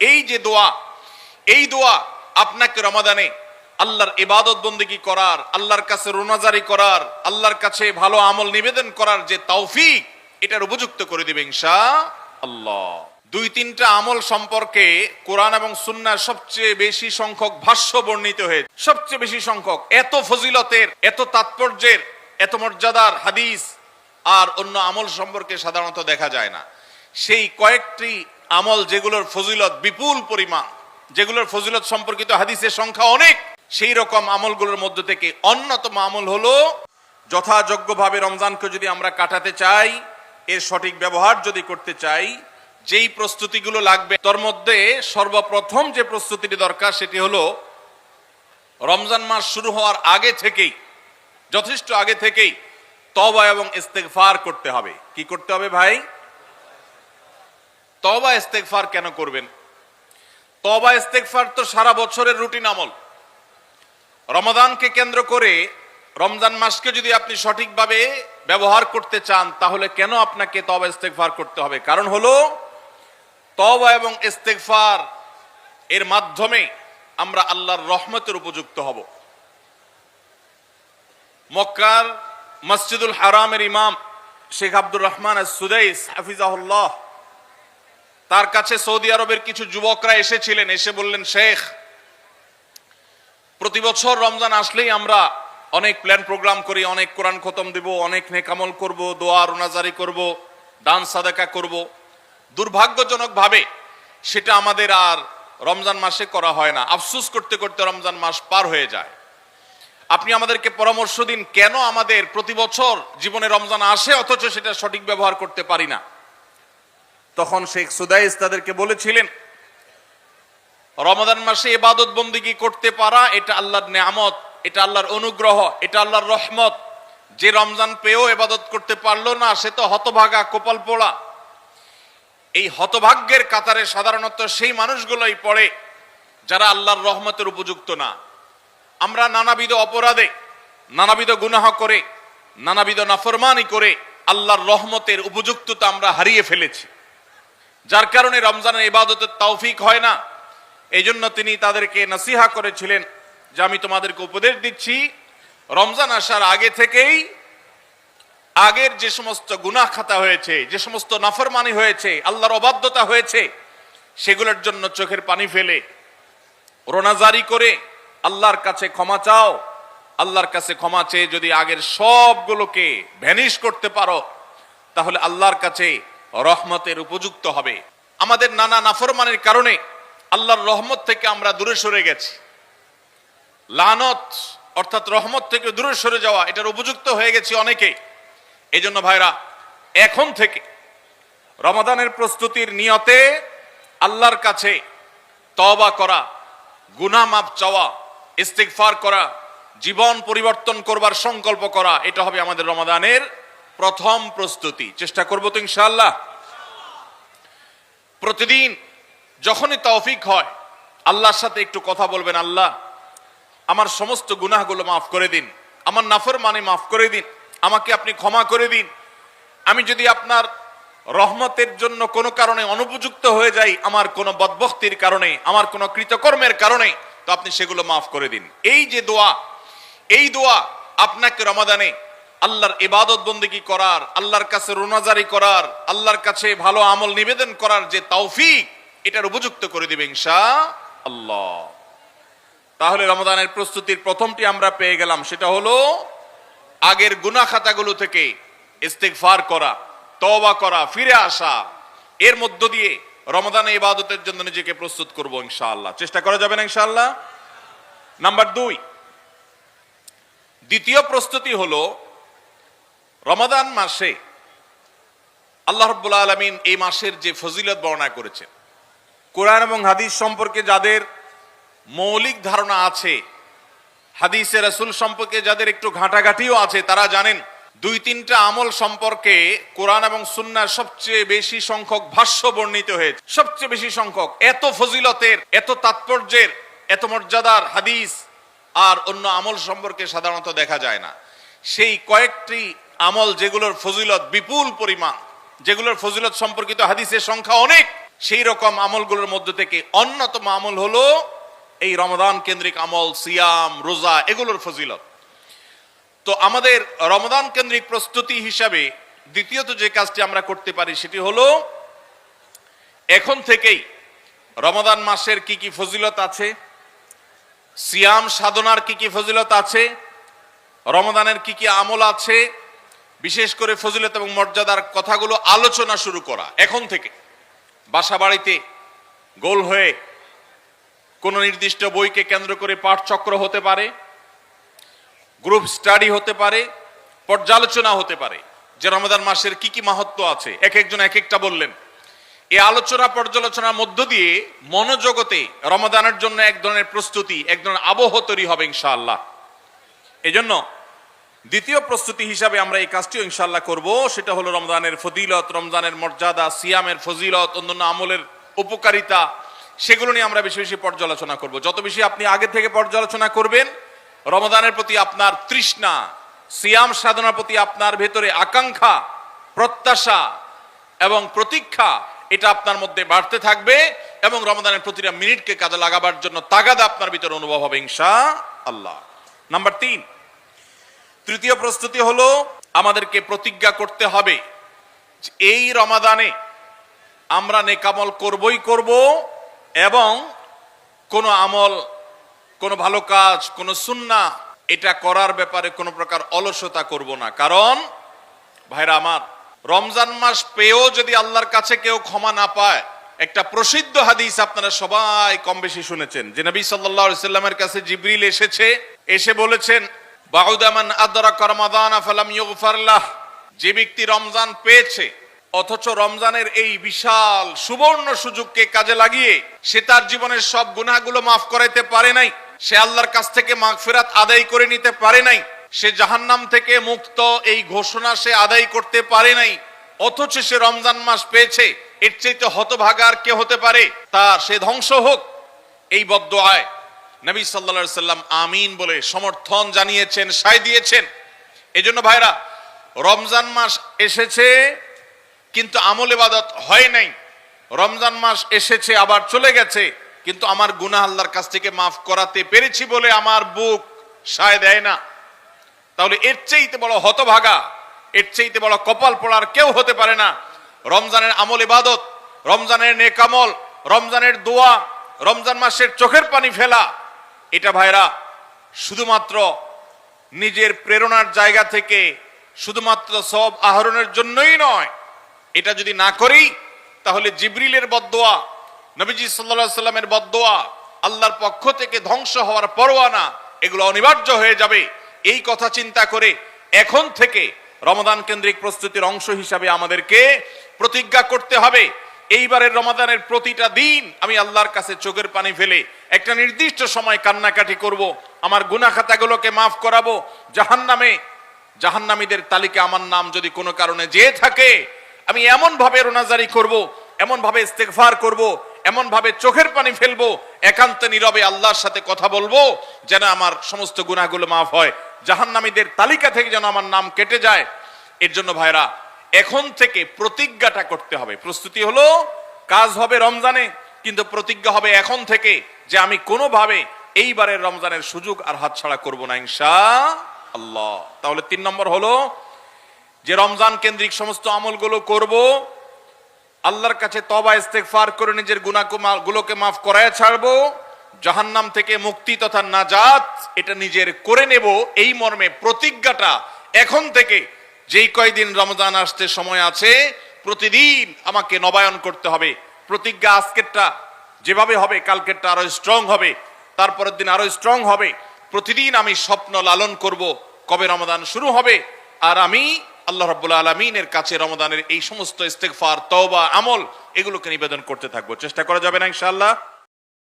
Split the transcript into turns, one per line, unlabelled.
এই যে দোয়া, এই দোয়া আপনাকে রমাদানে আল্লাহর ইবাদত বন্দিগি করার, আল্লাহর কাছে রোনাজারি করার, আল্লাহর কাছে ভালো আমল নিবেদন করার যে তৌফিক, এটার উপযুক্ত করে দিবে ইনশা আল্লাহ দুই তিনটা আমল সম্পর্কে কোরআন এবং সুন্নার সবচেয়ে বেশি সংখ্যক ভাষ্য বর্ণিত হয়েছে। সবচেয়ে বেশি সংখ্যক, এত ফজিলতের, এত তাৎপর্যের, এত মর্যাদার হাদিস আর অন্য আমল সম্পর্কে সাধারণত দেখা যায় না। সেই কয়েকটি আমল যেগুলোর ফজিলত বিপুল পরিমাণ, যেগুলোর ফজিলত সম্পর্কিত হাদিসের সংখ্যা অনেক, সেই রকম আমলগুলোর মধ্যে থেকে অন্যতম আমল হলো যথাযোগ্যভাবে রমজানকে যদি আমরা কাটাতে চাই, এর সঠিক ব্যবহার যদি করতে চাই, যেই প্রস্তুতিগুলো লাগবে, তার মধ্যে সর্বপ্রথম যে প্রস্তুতিটি দরকার সেটি হলো রমজান মাস শুরু হওয়ার আগে থেকেই, যথেষ্ট আগে থেকেই তবা এবং ইস্তেগফার করতে হবে। কি করতে হবে ভাই? তবা ইস্তেগফার কেন করবেন? তবা ইস্তেগফার তো সারা বছরের রুটিন আমল। রমাদানকে কেন্দ্র করে রমজান মাসকে যদি আপনি সঠিকভাবে ব্যবহার করতে চান, তাহলে কেন আপনাকে তবা ইস্তেগফার করতে হবে? কারণ হলো, তবা এবং ইস্তেগফার এর মাধ্যমে আমরা আল্লাহর রহমতের উপযুক্ত হব। মক্কার মসজিদুল হারামের ইমাম শেখ আব্দুর রহমান সুদাইস হাফিজাহুল্লাহ তার কাছে সৌদি আরবের কিছু যুবকরা এসেছিলেন, এসে বললেন, শেখ, প্রতি বছর রমজান আসলেই আমরা অনেক প্ল্যান প্রোগ্রাম করি, অনেক কোরআন খতম দিব, অনেক নেকামল করব, দোয়া, রোনাজারি করব, দান, সাদাকা করব। দুর্ভাগ্যজনক ভাবে সেটা আমাদের আর রমজান মাসে করা হয় না। আফসুস করতে করতে রমজান মাস পার হয়ে যায়। আপনি আমাদেরকে পরামর্শ দিন, কেন আমাদের প্রতি বছর জীবনে রমজান আসে, অথচ সেটা সঠিক ব্যবহার করতে পারি না? তখন শেখ সুদাইস তাদেরকে বলেছিলেন রমাদান মাসে এবাদত বন্দিগি করতে পারা, এটা আল্লাহর নেয়ামত, এটা আল্লাহর অনুগ্রহ, এটা আল্লাহর রহমত। যে রমজান পেয়েও এবাদত করতে পারল না, সে তো হতভাগা কপাল পোড়া। এই হতভাগ্যের কাতারে সাধারণত সেই মানুষগুলোই পড়ে, যারা আল্লাহর রহমতের উপযুক্ত না। আমরা নানাবিধ অপরাধে, নানাবিধ গুনাহ করে, নানাবিধ নাফরমানি করে আল্লাহর রহমতের উপযুক্ততা আমরা হারিয়ে ফেলেছি। যার কারণে রমজানের ইবাদতের তৌফিক হয় না। এই জন্য তিনি তাদেরকে নসিহা করেছিলেন যে আমি তোমাদেরকে উপদেশ দিচ্ছি, রমজান আসার আগে থেকেই আগের যে সমস্ত গুনাহ খাতা হয়েছে, যে সমস্ত নাফরমানি হয়েছে, আল্লাহর অবাধ্যতা হয়েছে, সেগুলোর জন্য চোখের পানি ফেলে রোনাজারি করে আল্লাহর কাছে ক্ষমা চাও। আল্লাহর কাছে ক্ষমা চেয়ে যদি আগের সবগুলোকে ভ্যানিশ করতে পারো, তাহলে আল্লাহর কাছে রহমতের উপযুক্ত হবে। আমাদের নানা নাফরমানের কারণে আল্লাহর রহমত থেকে আমরা দূরে সরে গেছি। লানত, অর্থাৎ রহমত থেকে দূরে সরে যাওয়া, এটার উপযুক্ত হয়ে গেছি অনেকে। এই জন্য ভাইরা, এখন থেকে রমাদানের প্রস্তুতির নিয়তে আল্লাহর কাছে তবা করা গুনা মাপ চাওয়া, ইস্তিগফার করা, জীবন পরিবর্তন করবার সংকল্প করা, এটা হবে আমাদের রমাদানের প্রথম প্রস্তুতি। চেষ্টা করব তো ইনশাআল্লাহ। প্রতিদিন যখনই তৌফিক হয়, আল্লাহর সাথে একটু কথা বলবেন, আল্লাহ, আমার সমস্ত গুনাহগুলো মাফ করে দিন, আমার নাফর মানে মাফ করে দিন, আমাকে আপনি ক্ষমা করে দিন। আমি যদি আপনার রহমতের জন্য কোনো কারণে অনুপযুক্ত হয়ে যাই, আমার কোনো বদবক্তির কারণে, আমার কোনো কৃতকর্মের কারণে, তো আপনি সেগুলো মাফ করে দিন। এই যে দোয়া, এই দোয়া আপনাকে রমাদানে আল্লাহর ইবাদত বন্দিগি করার, আল্লাহর কাছে রোনাজারি করার, আল্লাহর কাছে ভালো আমল নিবেদন করার যে তৌফিক, এটার উপযুক্ত করে দিবে ইনশা আল্লাহ তাহলে রমাদানের প্রস্তুতির প্রথমটি আমরা পেয়ে গেলাম, সেটা হলো আগের গুনা খাতাগুলো থেকে ইস্তেগফার করা, তওবা করা, ফিরে আসা। এর মধ্য দিয়ে রমাদানে ইবাদতের জন্য নিজেকে প্রস্তুত করব ইনশাআল্লাহ। চেষ্টা করা যাবে না ইনশাআল্লাহ? নাম্বার দুই। দ্বিতীয় প্রস্তুতি হলো রমাদান মাসে আল্লাহ রব্বুল আলমিন এই মাসের যে ফজিলত বর্ণনা করেছেন, কোরআন এবং হাদিস সম্পর্কে যাদের মৌলিক ধারণা আছে, হাদিসে রাসূল সম্পর্কে যাদের একটু ঘাটাঘাটিও আছে, তারা জানেন দুই তিনটা আমল সম্পর্কে কোরআন এবং সুন্নার সবচেয়ে বেশি সংখ্যক ভাষ্য বর্ণিত হয়েছে। সবচেয়ে বেশি সংখ্যক, এত ফজিলতের, এত তাৎপর্যের, এত মর্যাদার হাদিস আর অন্য আমল সম্পর্কে সাধারণত দেখা যায় না। সেই কয়েকটি আমল যেগুলোর ফজিলত বিপুল পরিমাণ, যেগুলোর ফজিলত সম্পর্কিত হাদিসের সংখ্যা অনেক, সেই রকম আমলগুলোর মধ্যে থেকে অন্যতম আমল হলো এই রমদান কেন্দ্রিক আমল, সিয়াম, রোজা, এগুলোর ফজিলত। তো আমাদের রমদান কেন্দ্রিক প্রস্তুতি হিসাবে দ্বিতীয়ত যে কাজটি আমরা করতে পারি সেটি হলো, এখন থেকেই রমদান মাসের কি কি ফজিলত আছে, সিয়াম সাধনার কি কি ফজিলত আছে রমদানের কি কি আমল আছে বিশেষ করে ফজিলত এবং মর্যাদার কথাগুলো আলোচনা শুরু করা, এখন থেকে। বাসা বাড়িতে গোল হয়ে কোন নির্দিষ্ট বইকে কেন্দ্র করে পাঠচক্র হতে পারে, গ্রুপ স্টাডি হতে পারে, পর্যালোচনা হতে পারে। যে রমাদান মাসের কি কি মাহাত্ম আছে? এক একজন এক একটা বললেন। এই আলোচনা পর্যালোচনার মধ্য দিয়ে মনোজগতে রমাদানের জন্য এক ধরনের প্রস্তুতি, এক ধরনের আবহ তৈরি হবে ইনশাআল্লাহ। এজন্য দ্বিতীয় প্রস্তুতি হিসাবে আমরা এই কাজটিও ইনশাল্লাহ করব। সেটা হলো রমজানের ফজিলত, রমজানের মর্যাদা, সিয়ামের ফজিলত, অন্যান্য আমলের উপকারিতা, সেগুলো নিয়ে আমরা বেশি বেশি পর্যালোচনা করব। যত বেশি আপনি আগে থেকে পর্যালোচনা করবেন রমদানের প্রতি আপনার তৃষ্ণা, সিয়াম সাধনার প্রতি আপনার ভেতরে আকাঙ্ক্ষা, প্রত্যাশা এবং প্রতীক্ষা, এটা আপনার মধ্যে বাড়তে থাকবে এবং রমদানের প্রতিটা মিনিটকে কাজে লাগাবার জন্য তাগাদা আপনার ভিতরে অনুভব হবে ইনশা আল্লাহ নাম্বার তিন তৃতীয় প্রস্তুতি হলো আমাদেরকে প্রতিজ্ঞা করতে হবে এই রমাদানে আমরা নেকামল করবই করব এবং কোনো আমল, কোনো ভালো কাজ, কোনো সুন্না এটা করার ব্যাপারে কোনো প্রকার অলসতা করব না। কারণ, ভাইরা আমার, রমজান মাস পেয়েও যদি আল্লাহর কাছে কেউ ক্ষমা না পায়, একটা প্রসিদ্ধ হাদিস আপনারা সবাই কম বেশি শুনেছেন, যে নবী সাল্লামের কাছে জিবরিল এসেছে, এসে বলেছেন বাউদামান আদরাক রমাদান ফালাম ইউগফার লাহ যে ব্যক্তি রমজান পেয়েছে, অথচ রমজানের এই বিশাল সুবর্ণ সুযোগকে কাজে লাগিয়ে সে তার জীবনের সব গুনাহগুলো মাফ করাইতে পারে নাই, সে আল্লাহর কাছ থেকে মাগফিরাত আদায় করে নিতে পারে নাই, সে জাহান্নাম থেকে মুক্ত এই ঘোষণা সে আদায় করতে পারে নাই, অথচ সে রমজান মাস পেয়েছে, এর চাইতে হতভাগা আর কে হতে পারে? তার সে ধ্বংস হোক, এই বদ্দোয়ায় নবী সাল্লা সাল্লাম আমিন বলে সমর্থন জানিয়েছেন, সায় দিয়েছেন। এজন্য ভাইরা, রমজান মাস এসেছে, কিন্তু আমল ইবাদত হয় নাই। রমজান মাস এসেছে, আবার চলে গেছে, কিন্তু আমার গুনাহ আল্লাহর কাছ থেকে মাফ করাতে পেরেছি বলে আমার বুক সায় দেয় না। তাহলে এর চাইতে বড় হতভাগা, এর চাইতে বড় কপাল পড়ার কেউ হতে পারে না। রমজানের আমল ইবাদত, রমজানের নেকামল রমজানের দোয়া, রমজান মাসের চোখের পানি ফেলা এটা ভাইরা, শুধুমাত্র নিজের প্রেরণার জায়গা থেকে শুধুমাত্র সব আহরণের জন্যই নয়, এটা যদি না করি, তাহলে জিবরিলের বদোয়া নবীজি সাল্লা সাল্লামের বদোয়া আল্লাহর পক্ষ থেকে ধ্বংস হওয়ার পরোয়ানা, এগুলো অনিবার্য হয়ে যাবে। এই কথা চিন্তা করে এখন থেকে রমাদান কেন্দ্রিক প্রস্তুতির অংশ হিসাবে আমাদেরকে প্রতিজ্ঞা করতে হবে। এইবারের রমাদানের প্রতিটা দিন আমি আল্লাহর কাছে চোখের পানি ফেলে একটা নির্দিষ্ট সময় কান্নাকাটি করব, আমার গুনা খাতাগুলোকে মাফ করাবো জাহান জাহান্নামে, জাহান্নামীদের তালিকা আমার নাম যদি কোনো কারণে যেয়ে থাকে, আমি এমন ভাবে রোনাজারি করব এমন ভাবে ইস্তেগফার করব এমন ভাবে চোখের পানি ফেলব, একান্ত নীরবে আল্লাহর সাথে কথা বলব, যেন আমার সমস্ত গুনাহগুলো মাফ হয়। জাহান্নামীদের তালিকা থেকে যেন আমার নাম কেটে যায়। এর জন্য ভাইরা এখন থেকে প্রতিজ্ঞাটা করতে হবে। প্রস্তুতি হলো, কাজ হবে রমজানে, কিন্তু প্রতিজ্ঞা হবে এখন থেকে যে আমি কোনোভাবে এইবারের রমজানের সুযোগ আর হাতছাড়া করব না ইনশা আল্লাহ তাহলে তিন নম্বর হলো, যে রমজান কেন্দ্রিক সমস্ত আমলগুলো করব, আল্লাহর কাছে তবা ইস্তেগফার করে নিজের গুলোকে মাফ করায় ছাড়বো, জাহান্নাম থেকে মুক্তি তথা নাজাত এটা নিজের করে নেব, এই মর্মে প্রতিজ্ঞাটা এখন থেকে যেই কয়দিন রমজান আসতে সময় আছে, প্রতিদিন আমাকে নবায়ন করতে হবে। প্রতিজ্ঞা আজকেরটা যেভাবে হবে, কালকেরটা আরও স্ট্রং হবে, তারপরের দিন আরও স্ট্রং হবে। প্রতিদিন আমি স্বপ্ন লালন করব, কবে রমদান শুরু হবে, আর আমি আল্লাহ রব্বুল আলমিনের কাছে রমদানের এই সমস্ত ইস্তেকফার তওবা, আমল, এগুলোকে নিবেদন করতে থাকব। চেষ্টা করা যাবে না ইনশাআল্লাহ?